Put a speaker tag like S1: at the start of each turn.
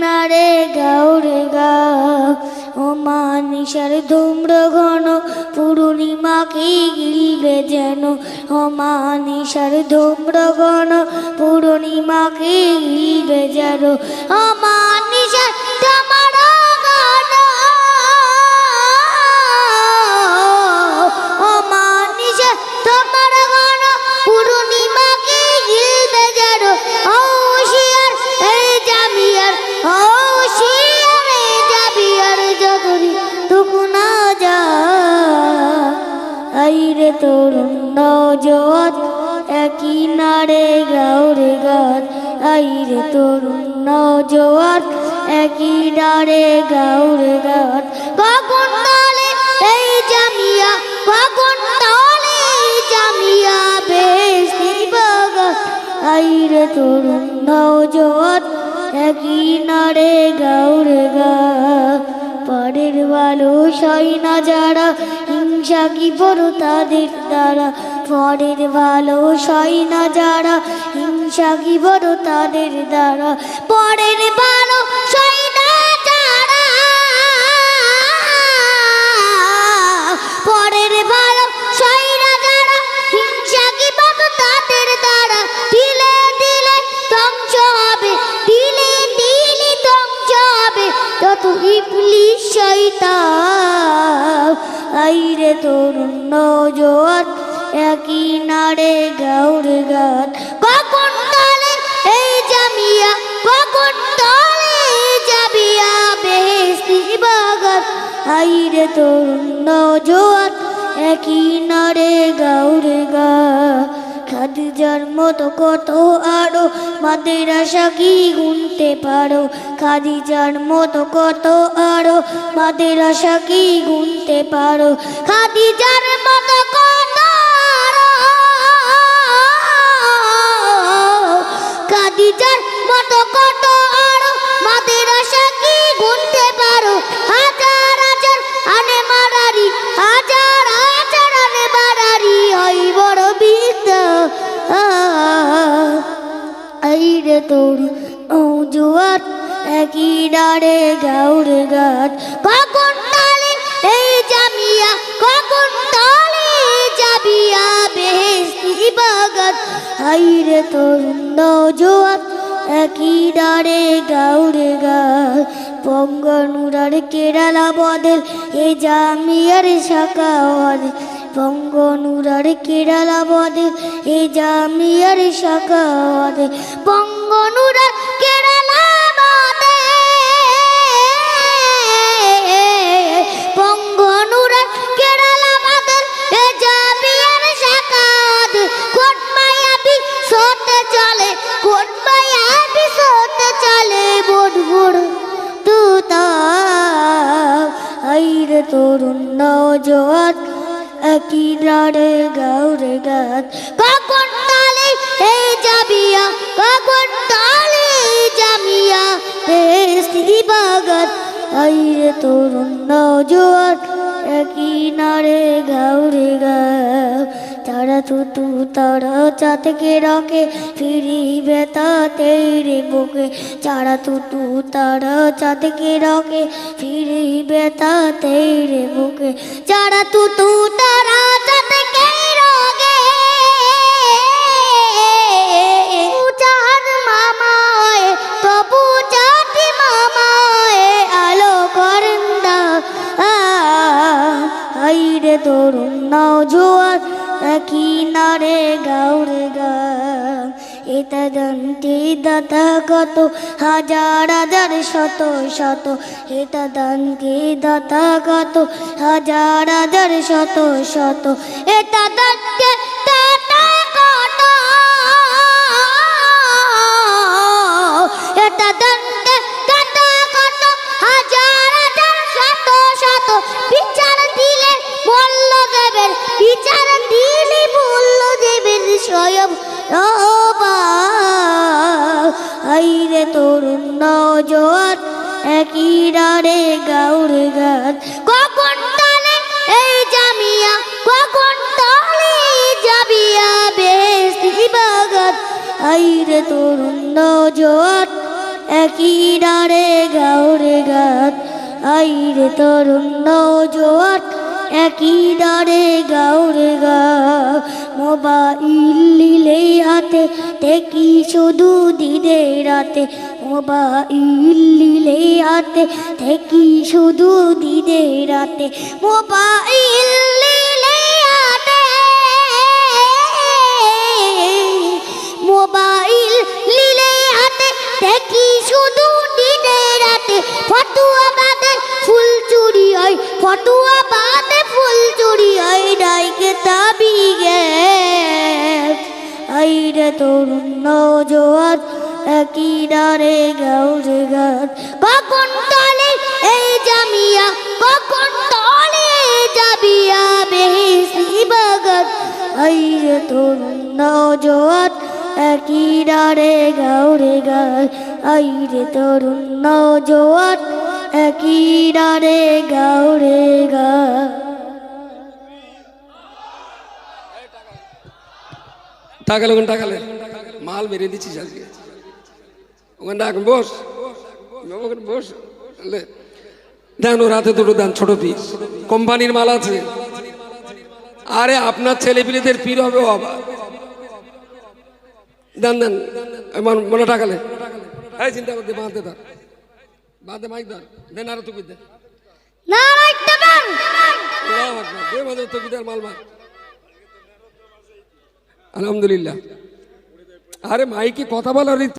S1: নারে গাউরে গাও। ও মা নিশার ধূম্র ঘন পূর্ণিমাকে গিলবে যেন? ও মা নিশার ধূম্র ঘন পূর্ণিমাকে গিলবে যেন? আইরে তরুণ নজওয়াত একই নারে গাউরে গাত আইরে তরুণ নজওয়াত একই নারে গাউরে গাত কখন তালে এই জামিয়া, কখন তালে জামিয়া বেশি বাগাত আইরে তরুণ নজওয়াত একই নারে গাউরে গাত পরের ভালো সই না যারা, হিংসা কি বড় তাদের দ্বারা? পরের ভালো সই না যারা, হিংসা কি বড় তাদের দ্বারা? পরের ভালো আইরে তরুণ জোয়ার একই নারে গাউর গাত কখন তালে এই জামিয়া, কখন তালে জাবিয়া বেহেস্তি বাগাত আইরে তরুণ জোয়ার একই নারে গাউর গাত খাদিজার মতো কত আরও? মাদের আশা কি গুনতে পারো? খাদিজার মতো কত আরও? মাদের আশা কি গুনতে পারো? খাদিজার মতো কত খাদিজার তোর জোয়ার একই ডারে গাউর গাত কখন তালে এই জামিয়া, কখন তালে যাবিয়া বেহেস্তি বাগাত আইরে তোর জোয়ার একই ডারে গাউর গাত পঙ্গনুরার কেরালা বদল এ জামিয়ার শাখাওয়াদ পঙ্গনুরার কেরালা বদল এ জামিয়ার কোট মায়াবি আইরে তরুণ নজওয়াত একই রাড়ে গাউরে গাত। কখন তালে এই জাবিয়া কখন তালে জামিয়া? বেস্তি বাগাত আইরে তরুণ নজওয়াত একই নারে গাউরে গাও। তারা তুতু তারা চাতকে রাখে, ফিরিবে তাতেই রে বুকে। চারা তুতু তারা চাতকে রাখে, ফিরিবে তাতেই রে বুকে। চারা তুতু তারা আইরে তরুণ, নাও জোয়ার। কি না রে গাউরে গা। এটা দন্তি দাতা কত? হাজার হাজার, শত শত। এটা দন্তি দাতা কত? হাজার হাজার, শত শত। এটা দন্তে আইরে তরুণ নজওয়ার একই ডারে গাউর গান। কখন তালে এই জামিয়া, কখন তালে জাবিয়া বেস্তি বাগাত আইরে তরুণ নজওয়ার একই ডারে গাউরে গাত আইরে তরুণ নৌজোয়ার একই দারে গাউরে গা মোবাইল লিলে হাতে, দেখি শুধু দিদে রাতে। মোবাইল লিলে হাতে, দেখি শুধু দিদে রাতে। মোবাইল লিলে হাতে, মোবাইল লিলে হাতে, দেখি শুধু দিনে রাতে। ফতুয়া বাদে ফুল চুরি হয় ফতুয়া তরুণ নজোয়ার একই ডারে গাউরে গান। কখন তলে এই জামিয়া, কখন তলে যাবিয়া বেহেসি বাগান। আইরে তরুণ নজোয়ার একই ডারে গাউরে গান। আইরে তরুণ নজোয়ার একই ডারে গাউরে
S2: টাকালে ওখানে টাকালে মাল মেরে দিচ্ছিস আজকে ওখানে ডাক বস। ওখানে বস? দেন ও রাতে দুটো দেন ছোট পিস। কোম্পানির মাল আছে। আরে আপনার ছেলে পিলেদের পীর হবে আবার দেন দেন। মনে টাকালে এই চিন্তা করতে বাঁধতে থাক বাঁধতে মাইক দেন দেন আরও তুকি দেন। দেন মাল মাল আলহামদুলিল্লাহ। আরে মাইকে কথা বলার